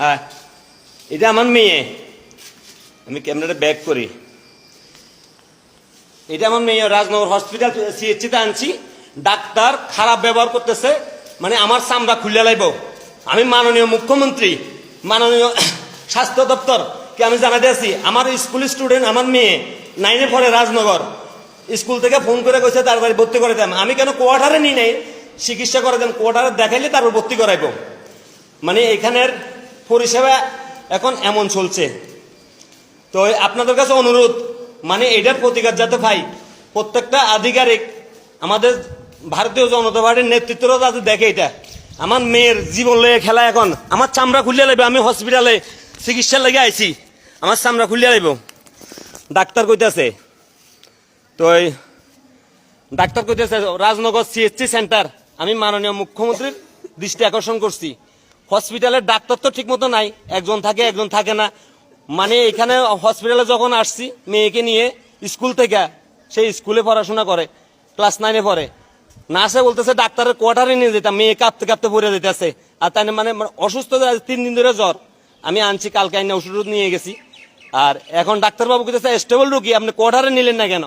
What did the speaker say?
হ্যাঁ এটা আমার মেয়ে। আমি ক্যামেরাটা ব্যাক করি। এটা আমার মেয়ে, রাজনগর হসপিটাল সিএসসিতে আনছি। ডাক্তার খারাপ ব্যবহার করতেছে মানে আমার চামড়া খুলে লাইব। আমি মাননীয় মুখ্যমন্ত্রী, মাননীয় স্বাস্থ্য দপ্তর, কে আমি জানাতে আছি, আমার স্কুল স্টুডেন্ট আমার মেয়ে নাইনে পড়ে রাজনগর। স্কুল থেকে ফোন করে কইছে তাড়াতাড়ি ভর্তি করে দেন। আমি কেন কোয়ার্টারে নিই নাই? চিকিৎসা করে দেন কোয়ার্টারে দেখাইলে তারপর ভর্তি করাইব। মানে এখানের পরিষেবা এখন এমন চলছে। তো আপনাদের কাছে অনুরোধ মানে এটার প্রতিকার যাতে পাই, প্রত্যেকটা আধিকারিক, আমাদের ভারতীয় জনতা পার্টির নেতৃত্বরা যাতে দেখে এটা। আমার মেয়ের জীবন লয়ে খেলা এখন, আমার চামড়া খুলিয়ে লাগবে আমি হসপিটালে চিকিৎসার লেগে আইছি, আমার চামড়া খুলিয়ে লাগব ডাক্তার কইতেছে, তো ডাক্তার কইতেছে, রাজনগর সিএসসি সেন্টার আমি মাননীয় মুখ্যমন্ত্রীর দৃষ্টি আকর্ষণ করছি। হসপিটালের ডাক্তার তো ঠিক মতো নাই। একজন থাকে একজন থাকে না। মানে এখানে হসপিটালে যখন আসছি, মেয়েকে নিয়ে স্কুল থেকে সেই স্কুলে পড়াশোনা করে, ক্লাস নাইনে পড়ে। নার্সে বলতেছে, ডাক্তারের কোয়ার্টারে নিয়ে যেতাম, মেয়ে কাঁপতে কাঁপতে পড়ে যেতেছে। আর তাই মানে মানে অসুস্থ তিন দিন ধরে জ্বর। আমি আনছি, কালকে আইনে ওষুধ নিয়ে গেছি। আর এখন ডাক্তারবাবু কেছে স্টেবল রুগী, আপনি কোয়ার্টারে নিলেন না কেন?